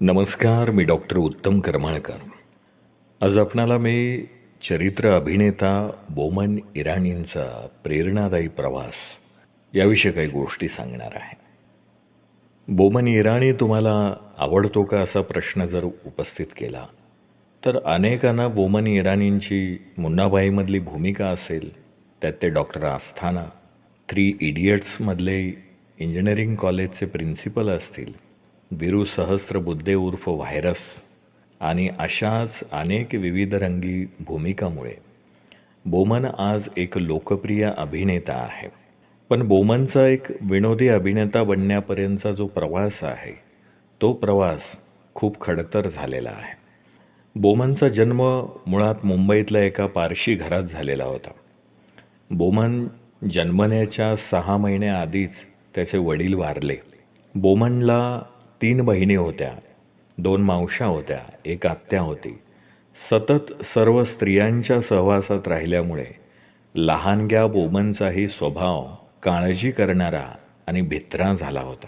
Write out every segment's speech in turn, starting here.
नमस्कार मी डॉक्टर उत्तम करमाळकर. आज आपणाला मी चरित्र अभिनेता बोमन इराणींचा प्रेरणादायी प्रवास याविषयी काही गोष्टी सांगणार आहे. बोमन इराणी तुम्हाला आवडतो का असा प्रश्न जर उपस्थित केला तर अनेकांना बोमन इराणींची मुन्नाबाईमधली भूमिका असेल त्यात ते डॉक्टर आस्थाना थ्री इडियट्समधले इंजिनिअरिंग कॉलेजचे प्रिन्सिपल असतील विरू सहस्र बुद्धे उर्फ व्हायरस आणि अशाच अनेक विविधरंगी भूमिकामुळे बोमन आज एक लोकप्रिय अभिनेता आहे. पण बोमनचा एक विनोदी अभिनेता बनण्यापर्यंतचा जो प्रवास आहे तो प्रवास खूप खडतर झालेला आहे. बोमनचा जन्म मुळात मुंबईतल्या एका पारशी घरात झालेला होता. बोमन जन्मण्याच्या सहा महिन्याआधीच त्याचे वडील वारले. बोमनला तीन बहिणी होत्या. दोन मावशा होत्या एक आत्या होती. सतत सर्व स्त्रियांच्या सहवासात राहिल्यामुळे लहानग्या बोमनचाही स्वभाव काळजी करणारा आणि भित्रा झाला होता.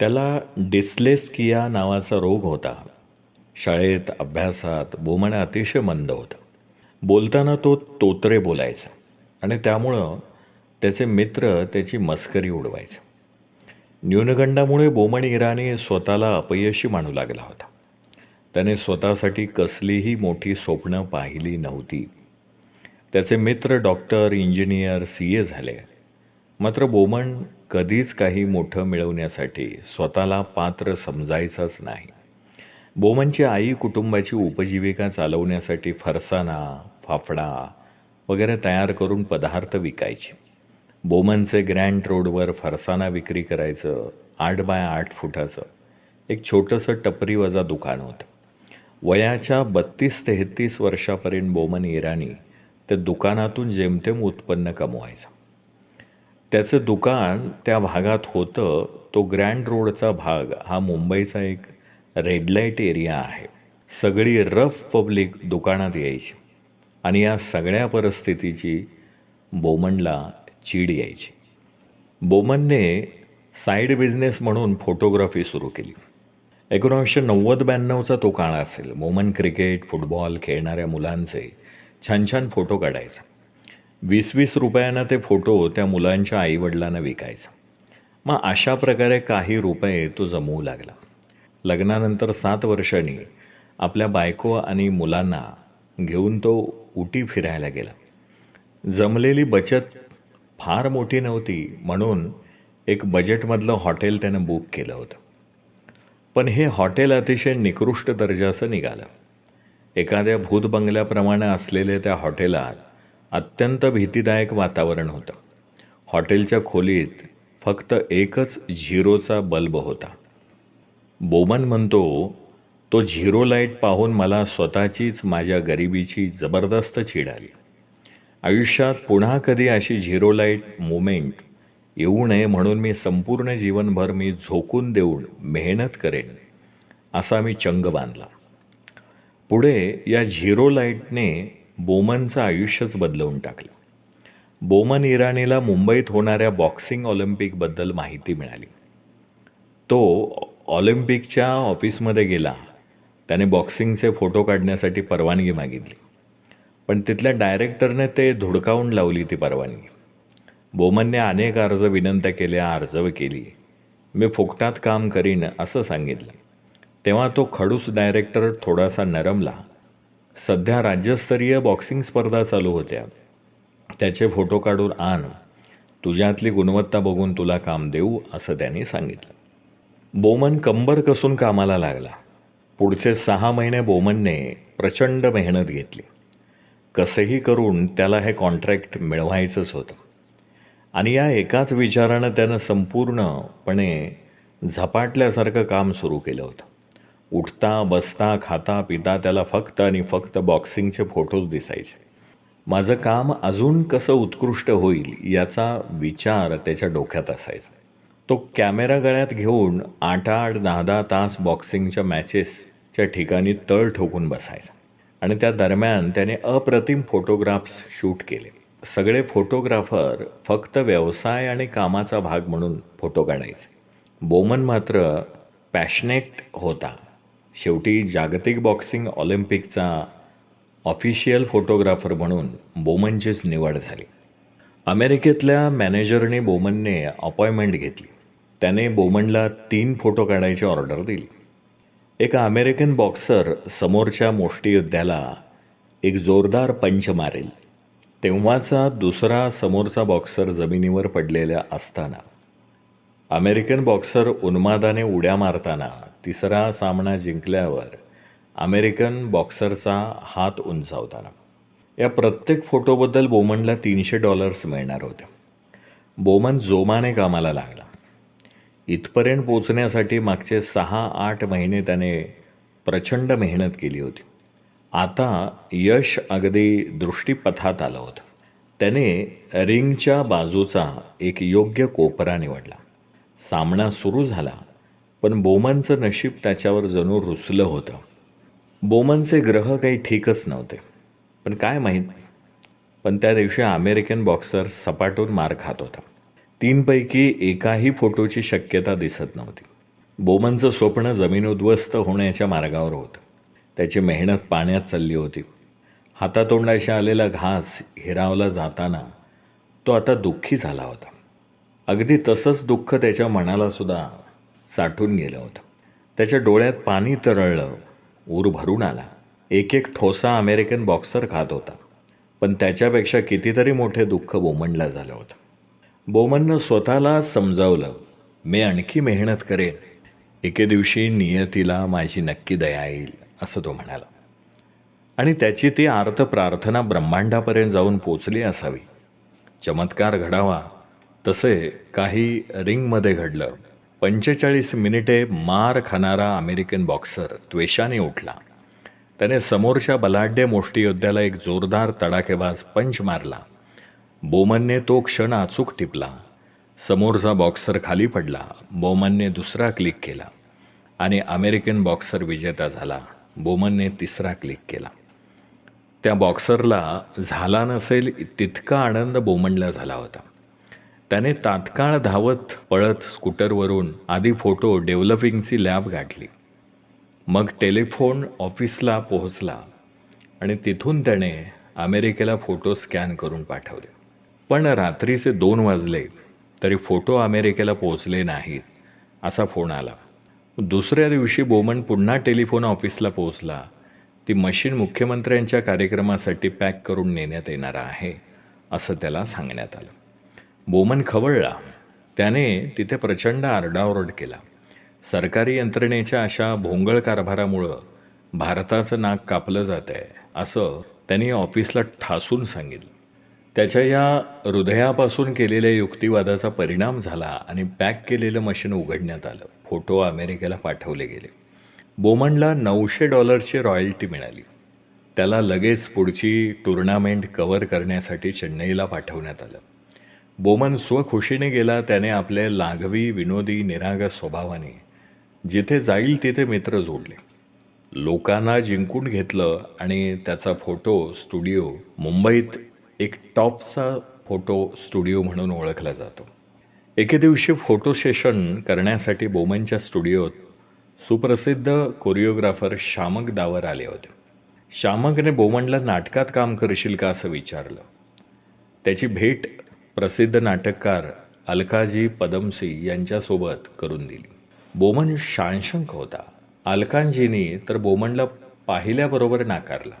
त्याला डिस्लेस्किया नावाचा रोग होता. शाळेत अभ्यासात बोमण अतिशय मंद होता. बोलताना तो तोतरे बोलायचा आणि त्यामुळं त्याचे मित्र त्याची मस्करी उडवायचे. न्यूनगंडामुळे बोमण इराणी स्वतःला अपयशी मानू लागला होता. त्याने स्वतःसाठी कसलीही मोठी स्वप्न पाहिली नव्हती. त्याचे मित्र डॉक्टर इंजिनियर सी ए झाले. मात्र बोमण कधीच काही मोठं मिळवण्यासाठी स्वतःला पात्र समजायचाच नाही. बोमनची आई कुटुंबाची उपजीविका चालवण्यासाठी फरसाणा फाफडा वगैरे तयार करून पदार्थ विकायची. बोमनचे ग्रँड रोडवर फरसाना विक्री करायचं आठ बाय आठ फुटाचं एक छोटंसं टपरी वजा दुकान होतं. वयाच्या बत्तीस तेहत्तीस वर्षापर्यंत बोमन इराणी त्या दुकानातून जेमतेम उत्पन्न कमवायचं. त्याचं दुकान त्या भागात होतं तो ग्रँड रोडचा भाग हा मुंबईचा एक रेडलाईट एरिया आहे. सगळी रफ पब्लिक दुकानात यायची. आणि या सगळ्या परिस्थितीची बोमनला चीड यायची. बोमनने साईड बिझनेस म्हणून फोटोग्राफी सुरू केली. एकोणावीसशे नव्वद ब्याण्णवचा तो काळ असेल. बोमन क्रिकेट फुटबॉल खेळणाऱ्या मुलांचे छान छान फोटो काढायचा. वीस वीस रुपयांना ते फोटो त्या मुलांच्या आईवडिलांना विकायचा. मग अशा प्रकारे काही रुपये तो जमवू लागला. लग्नानंतर सात वर्षांनी आपल्या बायको आणि मुलांना घेऊन तो उटी फिरायला गेला. जमलेली बचत फार मोठी नव्हती म्हणून एक बजेटमधलं हॉटेल त्यानं बुक केलं होतं. पण हे हॉटेल अतिशय निकृष्ट दर्जाचं निघालं. एखाद्या भूत बंगल्याप्रमाणे असलेल्या त्या हॉटेलात अत्यंत भीतीदायक वातावरण होतं. हॉटेलच्या खोलीत फक्त एकच झिरोचा बल्ब होता. बोमन म्हणतो तो झिरो लाइट पाहून मला स्वतःचीच माझ्या गरिबीची जबरदस्त चीड आली. आयुष्यात पुन्हा कधी अशी झिरो लाइट मुमेंट येऊ नये म्हणून मी संपूर्ण जीवनभर मी झोकून देऊन मेहनत करेन असा मी चंग बांधला. पुढे या झिरो लाईटने बोमनचं आयुष्यच बदलवून टाकलं. बोमन इराणीला मुंबईत होणाऱ्या बॉक्सिंग ऑलिम्पिकबद्दल माहिती मिळाली. तो ऑलिम्पिकच्या ऑफिसमध्ये गेला. त्याने बॉक्सिंगचे फोटो काढण्यासाठी परवानगी मागितली. पण तिथल्या डायरेक्टरने ते धुडकावून लावली ती परवानगी. बोमनने अनेक अर्ज विनंत्या केल्या अर्जव केली. मी फुकटात काम करीन असं सांगितलं. तेव्हा तो खडूस डायरेक्टर थोडासा नरमला. सध्या राज्यस्तरीय बॉक्सिंग स्पर्धा चालू होत्या. त्याचे फोटो काढून आण तुझ्यातली गुणवत्ता बघून तुला काम देऊ असं त्यांनी सांगितलं. बोमन कंबर कसून कामाला लागला. पुढचे सहा महिने बोमनने प्रचंड मेहनत घेतली. कसंही करून त्याला हे कॉन्ट्रॅक्ट मिळवायचंच होतं. आणि या एकाच विचारानं त्यानं संपूर्णपणे झपाटल्यासारखं काम सुरू केलं होतं. उठता बसता खाता पिता त्याला फक्त आणि फक्त बॉक्सिंगचे फोटोज दिसायचे. माझं काम अजून कसं उत्कृष्ट होईल याचा विचार त्याच्या डोक्यात असायचा. तो कॅमेरा गळ्यात घेऊन आठ आठ दहा दहा तास बॉक्सिंगच्या मॅचेसच्या ठिकाणी तळ ठोकून बसायचा. आणि त्या दरम्यान त्याने अप्रतिम फोटोग्राफ्स शूट केले. सगळे फोटोग्राफर फक्त व्यवसाय आणि कामाचा भाग म्हणून फोटो काढायचे. बोमन मात्र पॅशनेट होता. शेवटी जागतिक बॉक्सिंग ऑलिम्पिकचा ऑफिशियल फोटोग्राफर म्हणून बोमनचीच निवड झाली. अमेरिकेतल्या मॅनेजरने बोमनने अपॉइंटमेंट घेतली. त्याने बोमनला तीन फोटो काढायची ऑर्डर दिली. एका अमेरिकन बॉक्सर समोरच्या मुष्टियुद्धाला एक जोरदार पंच मारेल. तेव्हाचा दुसरा समोरचा बॉक्सर जमिनीवर पडलेला असताना. अमेरिकन बॉक्सर उन्मादाने उड्या मारताना तिसरा सामना जिंकल्यावर अमेरिकन बॉक्सरचा हात उंचावताना. या प्रत्येक फोटोबद्दल बोमनला तीनशे डॉलर्स मिळणार होते. बोमन जोमाने कामाला लागला. इथपर्यंत पोचण्यासाठी मागचे सहा आठ महिने त्याने प्रचंड मेहनत केली होती. आता यश अगदी दृष्टीपथात आलं होतं. त्याने रिंगच्या बाजूचा एक योग्य कोपरा निवडला. सामना सुरू झाला पण बोमनचं नशीब त्याच्यावर जणू रुसलं होतं. बोमनचे ग्रह काही ठीकच नव्हते. पण काय माहीत? पण त्या दिवशी अमेरिकन बॉक्सर सपाटून मार खात होता. तीनपैकी एकाही फोटोची शक्यता दिसत नव्हती. बोमनचं स्वप्न जमीन उद्ध्वस्त होण्याच्या मार्गावर होतं. त्याची मेहनत पाण्यात चालली होती. हातातोंडाशी आलेला घास हिरावला जाताना तो आता दुःखी झाला होता. अगदी तसंच दुःख त्याच्या मनालासुद्धा साठून गेलं होतं. त्याच्या डोळ्यात पाणी तरळलं ऊर भरून आला. एक एक ठोसा अमेरिकन बॉक्सर खात होता. पण त्याच्यापेक्षा कितीतरी मोठे दुःख बोमंडला झालं होतं. बोमननं स्वतःला समजावलं मी आणखी मेहनत करेन. एके दिवशी नियतीला माझी नक्की दया येईल असं तो म्हणाला. आणि त्याची ती आर्त प्रार्थना ब्रह्मांडापर्यंत जाऊन पोचली असावी. चमत्कार घडावा. तसे काही रिंगमध्ये घडलं. पंचेचाळीस मिनिटे मार खाणारा अमेरिकन बॉक्सर त्वेषाने उठला. त्याने समोरच्या बलाढ्य मुष्टियोद्ध्याला एक जोरदार तडाखेबाज पंच मारला. बोमनने तो क्षण अचूक टिपला. समोरचा बॉक्सर खाली पडला. बोमनने दुसरा क्लिक केला. आणि अमेरिकन बॉक्सर विजेता झाला. बोमनने तिसरा क्लिक केला. त्या बॉक्सरला झाला नसेल तितका आनंद बोमनला झाला होता. त्याने तात्काळ धावत पळत स्कूटरवरून आधी फोटो डेव्हलपिंगची लॅब गाठली. मग टेलिफोन ऑफिसला पोहोचला. आणि तिथून त्याने अमेरिकेला फोटो स्कॅन करून पाठवले. पण रात्रीचे दोन वाजले तरी फोटो अमेरिकेला पोहोचले नाहीत असा फोन आला. दुसऱ्या दिवशी बोमन पुन्हा टेलिफोन ऑफिसला पोहोचला. ती मशीन मुख्यमंत्र्यांच्या कार्यक्रमासाठी पॅक करून नेण्यात येणार आहे असं त्याला सांगण्यात आलं. बोमन खवळला. त्याने तिथे प्रचंड आरडाओरड केला. सरकारी यंत्रणेच्या अशा भोंगळ कारभारामुळं भारताचं नाक कापलं जात आहे असं त्यांनी ऑफिसला ठासून सांगितलं. त्याच्या या हृदयापासून केलेल्या युक्तिवादाचा परिणाम झाला आणि पॅक केलेलं मशीन उघडण्यात आलं. फोटो अमेरिकेला पाठवले गेले. बोमनला नऊशे डॉलरची रॉयल्टी मिळाली. त्याला लगेच पुढची टुर्नामेंट कव्हर करण्यासाठी चेन्नईला पाठवण्यात आलं. बोमन स्वखुशीने गेला त्याने आपल्या लाघवी विनोदी निरागस स्वभावाने जिथे जाईल तिथे मित्र जोडले. लोकांना जिंकून घेतलं आणि त्याचा फोटो स्टुडिओ मुंबईत एक टॉपचा फोटो स्टुडिओ म्हणून ओळखला जातो. एके दिवशी फोटो सेशन करण्यासाठी बोमनच्या स्टुडिओत सुप्रसिद्ध कोरिओग्राफर शामक दावर आले होते. शामकने बोमनला नाटकात काम करशील का असं विचारलं. त्याची भेट प्रसिद्ध नाटककार अलकाजी पदमसी यांच्यासोबत करून दिली. बोमन शांशंक होता. अलकांजीनी तर बोमनला पाहिल्याबरोबर नाकारला.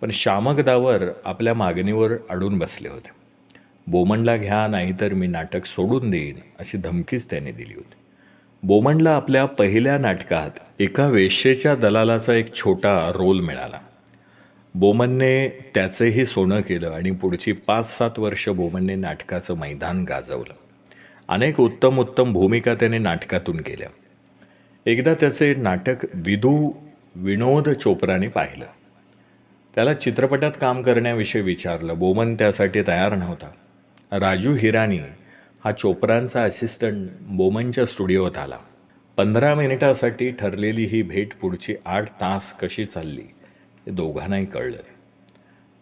पण शामकदावर आपल्या मागणीवर अडून बसले होते. बोमनला घ्या नाहीतर मी नाटक सोडून देईन अशी धमकीच त्याने दिली होती. बोमनला आपल्या पहिल्या नाटकात एका वेश्येच्या दलालाचा एक छोटा रोल मिळाला. बोमनने त्याचंही सोनं केलं आणि पुढची पाच सात वर्ष बोमनने नाटकाचं मैदान गाजवलं. अनेक उत्तम उत्तम भूमिका त्याने नाटकातून केल्या. एकदा त्याचे नाटक विदू विनोद चोप्राने पाहिलं. त्याला चित्रपटात काम करण्याविषयी विचारलं. बोमन त्यासाठी तयार नव्हता. राजू हिरानी हा चोप्रांचा असिस्टंट बोमनच्या स्टुडिओत आला. पंधरा मिनिटासाठी ठरलेली ही भेट पुढची आठ तास कशी चालली हे दोघांनाही कळलं.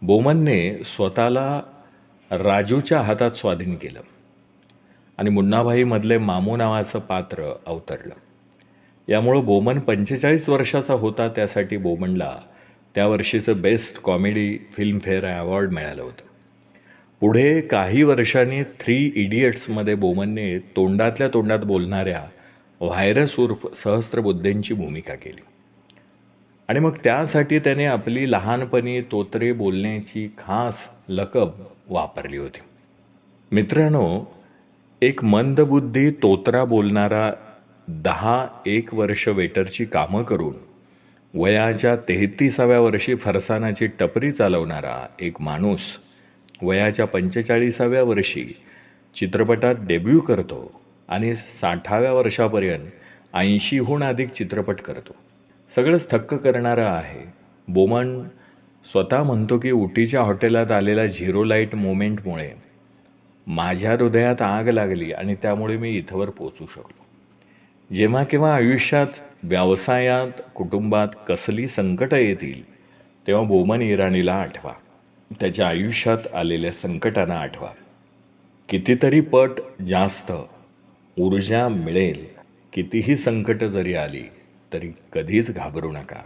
बोमनने स्वतःला राजूच्या हातात स्वाधीन केलं आणि मुन्नाभाईमधले मामू नावाचं पात्र अवतरलं. यामुळं बोमन पंचेचाळीस वर्षाचा होता त्यासाठी बोमनला त्या वर्षीचं बेस्ट कॉमेडी फिल्मफेअर अवॉर्ड मिळालं होतं. पुढे काही वर्षांनी थ्री इडियट्समध्ये बोमनने तोंडातल्या तोंडात बोलणाऱ्या व्हायरस उर्फ सहस्त्रबुद्धेंची भूमिका केली. आणि मग त्यासाठी त्याने आपली लहानपणी तोतरे बोलण्याची खास लकब वापरली होती. मित्रांनो एक मंदबुद्धी तोतरा बोलणारा दहा एक वर्ष वेटरची कामं करून वयाच्या तेहतीसाव्या वर्षी फरसाणाची टपरी चालवणारा एक माणूस वयाच्या पंचेचाळीसाव्या वर्षी चित्रपटात डेब्यू करतो आणि साठाव्या वर्षापर्यंत ऐंशीहून अधिक चित्रपट करतो. सगळंच थक्क करणारं आहे. बोमन स्वतः म्हणतो की उटीच्या हॉटेलात आलेला झिरो लाइट मोमेंटमुळे माझ्या हृदयात आग लागली आणि त्यामुळे मी इथवर पोचू शकलो. जेव्हा केव्हा आयुष्यात व्यवसायात कुटुंबात कसली संकटं येतील तेव्हा बोमन इराणीला आठवा. त्याच्या आयुष्यात आलेल्या संकटांना आठवा. कितीतरी पट जास्त ऊर्जा मिळेल. कितीही संकटं जरी आली तरी कधीच घाबरू नका.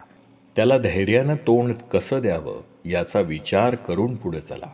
त्याला धैर्यानं तोंड कसं द्यावं याचा विचार करून पुढे चला.